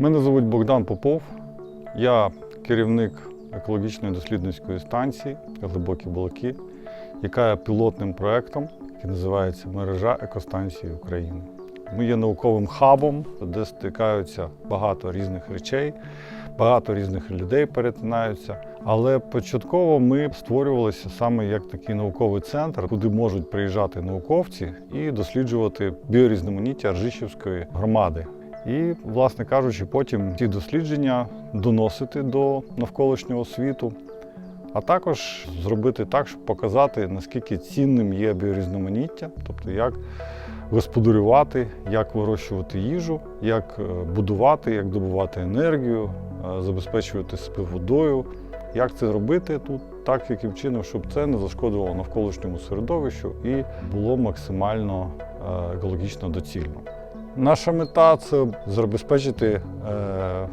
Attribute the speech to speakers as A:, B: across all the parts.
A: Мене звуть Богдан Попов. Я керівник екологічної дослідницької станції Глибокі Балаки, яка є пілотним проєктом, який називається Мережа екостанції України. Ми є науковим хабом, де стикаються багато різних речей, багато різних людей перетинаються. Але початково ми створювалися саме як такий науковий центр, куди можуть приїжджати науковці і досліджувати біорізноманіття Ржищівської громади. І, власне кажучи, потім ці дослідження доносити до навколишнього світу, а також зробити так, щоб показати, наскільки цінним є біорізноманіття, тобто як господарювати, як вирощувати їжу, як е, будувати, як добувати енергію, е, забезпечувати себе водою. Як це робити тут, так яким чином, щоб це не зашкодило навколишньому середовищу і було максимально е, екологічно доцільно. Наша мета це забезпечити е,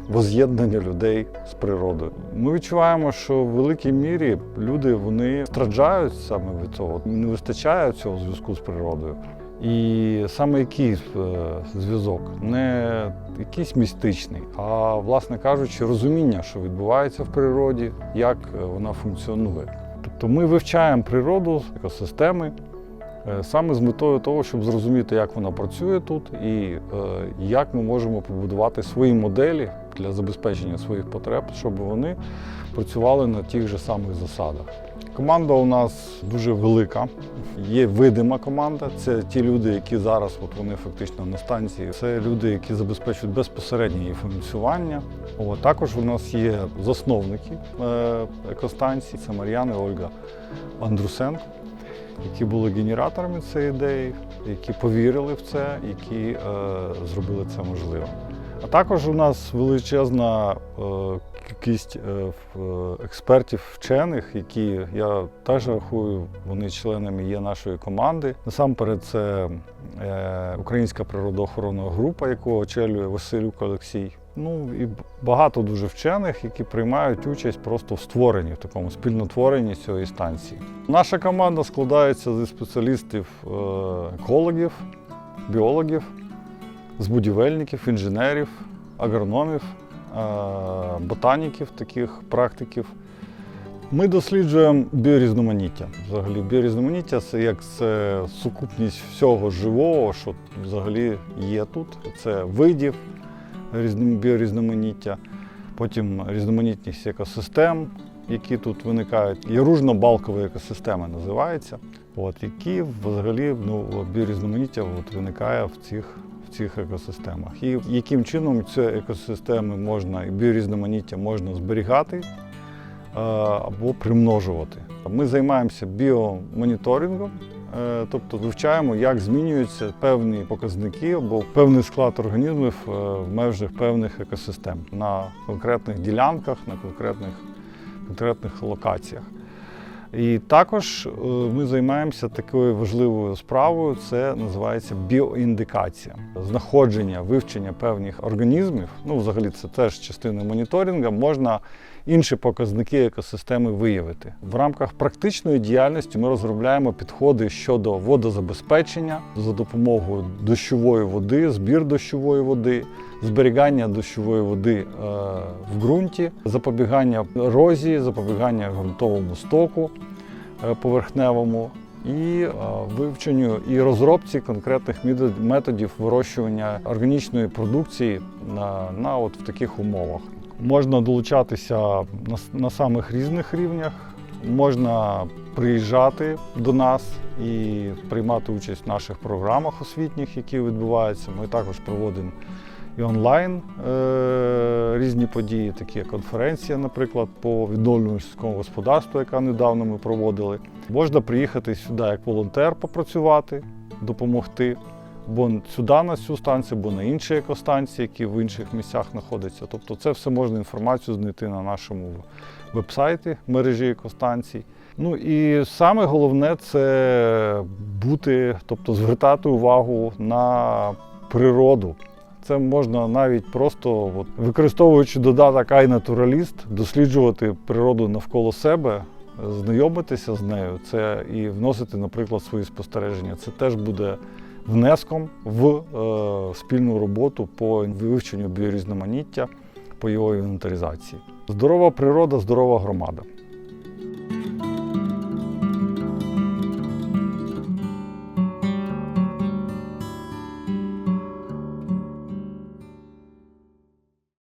A: воз'єднання людей з природою. Ми відчуваємо, що в великій мірі люди вони страждають саме від цього, не вистачає цього зв'язку з природою. І саме який е, зв'язок, не якийсь містичний, а, власне кажучи, розуміння, що відбувається в природі, як е, вона функціонує. Тобто ми вивчаємо природу, екосистеми саме з метою того, щоб зрозуміти, як вона працює тут, і е, як ми можемо побудувати свої моделі для забезпечення своїх потреб, щоб вони працювали на тих же самих засадах. Команда у нас дуже велика. Є видима команда. Це ті люди, які зараз, от вони фактично на станції. Це люди, які забезпечують безпосереднє її функціонування. От, також у нас є засновники е, екостанції. Це Мар'яна і Ольга Андрусенко, які були генераторами цієї ідеї, які повірили в це, які е, зробили це можливим. А також у нас величезна е, кількість е, експертів, вчених, які я теж рахую, вони членами є нашої команди. Насамперед, це е, Українська природоохоронна група, яку очолює Василюк Олексій. Ну і багато дуже вчених, які приймають участь просто в створенні, в такому спільнотворенні цієї станції. Наша команда складається зі спеціалістів е, екологів, біологів, з будівельників, інженерів, агрономів, е, ботаніків, таких практиків. Ми досліджуємо біорізноманіття. Взагалі, біорізноманіття це як це сукупність всього живого, що взагалі є тут. Це видів біорізноманіття, потім різноманітність екосистем, які тут виникають. Яружно-балкові екосистеми називаються, от, які взагалі ну, біорізноманіття от, виникає в цих, в цих екосистемах. І яким чином ці екосистеми можна і біорізноманіття можна зберігати е, або примножувати. Ми займаємося біомоніторингом, тобто вивчаємо, як змінюються певні показники або певний склад організмів е, в межах певних екосистем на конкретних ділянках, на конкретних, конкретних локаціях. І також е, ми займаємося такою важливою справою, це називається біоіндикація. Знаходження, вивчення певних організмів, ну взагалі це теж частина моніторингу, можна інші показники екосистеми виявити. В рамках практичної діяльності ми розробляємо підходи щодо водозабезпечення за допомогою дощової води, збір дощової води, зберігання дощової води е, в ґрунті, запобігання ерозії, запобігання ґрунтовому стоку е, поверхневому. І е, вивченню і розробці конкретних методів вирощування органічної продукції на, на от в таких умовах. Можна долучатися на, на самих різних рівнях. Можна приїжджати до нас і приймати участь в наших програмах освітніх, які відбуваються. Ми також проводимо і онлайн е, різні події, такі як конференція, наприклад, по відновлювальному сільському господарству, яка недавно ми проводили. Можна приїхати сюди як волонтер попрацювати, допомогти. Бо сюди на цю станцію, або на інші екостанції, які в інших місцях знаходяться. Тобто це все можна інформацію знайти на нашому веб-сайті мережі екостанцій. Ну і саме головне це бути, тобто звертати увагу на природу. Це можна навіть просто, от, використовуючи додаток iNaturalist, досліджувати природу навколо себе, знайомитися з нею, це і вносити, наприклад, свої спостереження. Це теж буде внеском в е, спільну роботу по вивченню біорізноманіття, по його інвентаризації. Здорова природа, здорова громада.